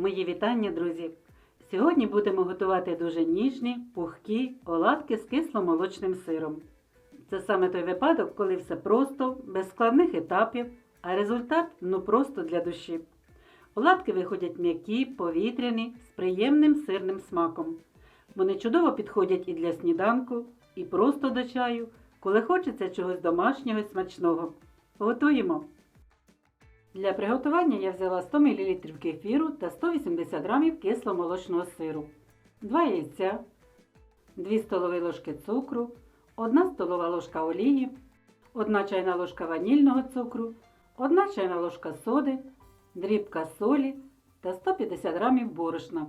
Мої вітання, друзі! Сьогодні будемо готувати дуже ніжні, пухкі оладки з кисломолочним сиром. Це саме той випадок, коли все просто, без складних етапів, а результат ну просто для душі. Оладки виходять м'які, повітряні, з приємним сирним смаком. Вони чудово підходять і для сніданку, і просто до чаю, коли хочеться чогось домашнього і смачного. Готуємо! Для приготування я взяла 100 мл кефіру та 180 г кисломолочного сиру, 2 яйця, 2 столові ложки цукру, 1 столова ложка олії, 1 чайна ложка ванільного цукру, 1 чайна ложка соди, дрібка солі та 150 г борошна.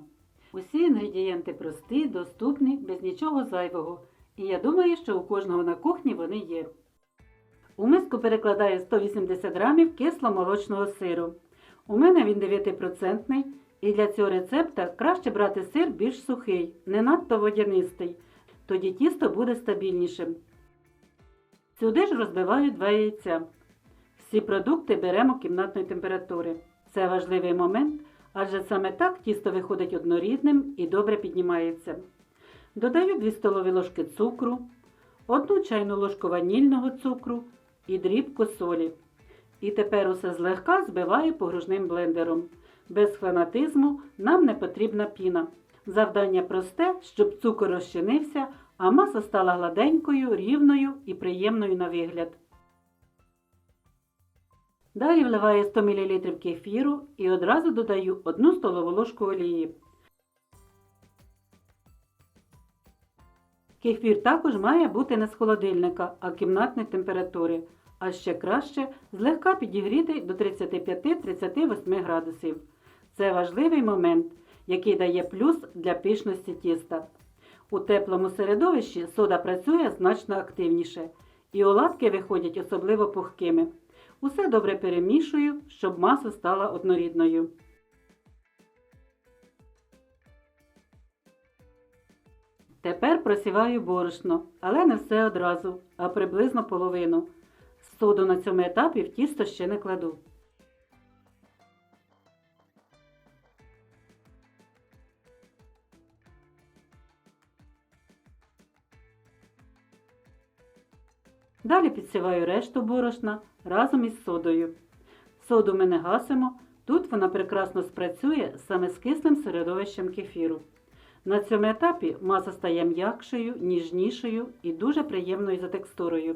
Усі інгредієнти прості, доступні, без нічого зайвого. І я думаю, що у кожного на кухні вони є. У миску перекладаю 180 грамів кисломолочного сиру. У мене він 9% і для цього рецепта краще брати сир більш сухий, не надто водянистий. Тоді тісто буде стабільнішим. Сюди ж розбиваю 2 яйця. Всі продукти беремо кімнатної температури. Це важливий момент, адже саме так тісто виходить однорідним і добре піднімається. Додаю 2 столові ложки цукру, 1 чайну ложку ванільного цукру і дрібку солі. І тепер усе злегка збиваю погружним блендером. Без фанатизму нам не потрібна піна. Завдання просте, щоб цукор розчинився, а маса стала гладенькою, рівною і приємною на вигляд. Далі вливаю 100 мл кефіру і одразу додаю 1 столову ложку олії. Кефір також має бути не з холодильника, а кімнатної температури, а ще краще злегка підігріти до 35-38 градусів. Це важливий момент, який дає плюс для пишності тіста. У теплому середовищі сода працює значно активніше, і оладки виходять особливо пухкими. Усе добре перемішую, щоб маса стала однорідною. Тепер просіваю борошно, але не все одразу, а приблизно половину. Соду на цьому етапі в тісто ще не кладу. Далі підсіваю решту борошна разом із содою. Соду ми не гасимо, тут вона прекрасно спрацює саме з кислим середовищем кефіру. На цьому етапі маса стає м'якшою, ніжнішою і дуже приємною за текстурою.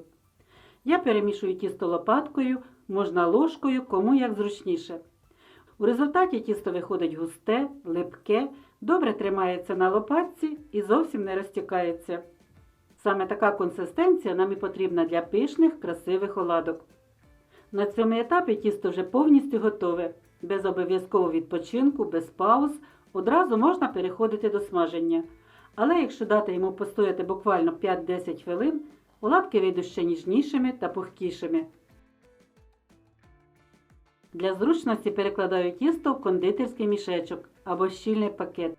Я перемішую тісто лопаткою, можна ложкою, кому як зручніше. У результаті тісто виходить густе, липке, добре тримається на лопатці і зовсім не розтікається. Саме така консистенція нам і потрібна для пишних, красивих оладок. На цьому етапі тісто вже повністю готове, без обов'язкового відпочинку, без пауз, одразу можна переходити до смаження. Але якщо дати йому постояти буквально 5-10 хвилин, оладки вийдуть ще ніжнішими та пухкішими. Для зручності перекладаю тісто в кондитерський мішечок або щільний пакет.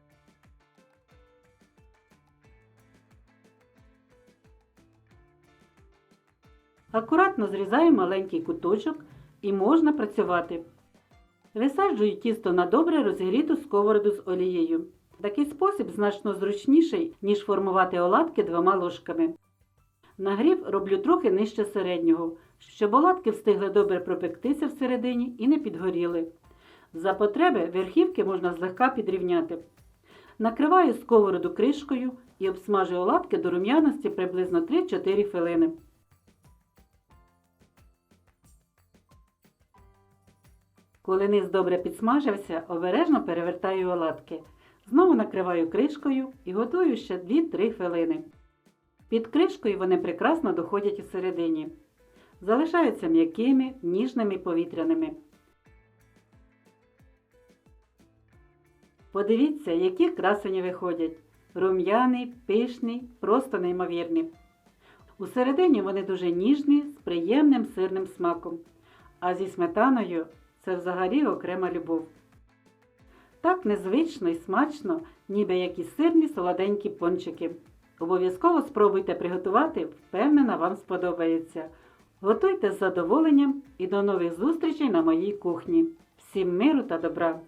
Акуратно зрізаю маленький куточок і можна працювати. Висаджую тісто на добре розігріту сковороду з олією. Такий спосіб значно зручніший, ніж формувати оладки двома ложками. Нагрів роблю трохи нижче середнього, щоб оладки встигли добре пропектися всередині і не підгоріли. За потреби верхівки можна злегка підрівняти. Накриваю сковороду кришкою і обсмажую оладки до рум'яності приблизно 3-4 хвилини. Коли низ добре підсмажився, обережно перевертаю оладки. Знову накриваю кришкою і готую ще 2-3 хвилини. Під кришкою вони прекрасно доходять у середині. Залишаються м'якими, ніжними повітряними. Подивіться, які красені виходять. Рум'яні, пишні, просто неймовірні. Усередині вони дуже ніжні, з приємним сирним смаком. А зі сметаною це взагалі окрема любов. Так незвично і смачно, ніби якісь сирні солоденькі пончики. Обов'язково спробуйте приготувати, впевнена, вам сподобається. Готуйте з задоволенням і до нових зустрічей на моїй кухні. Всім миру та добра!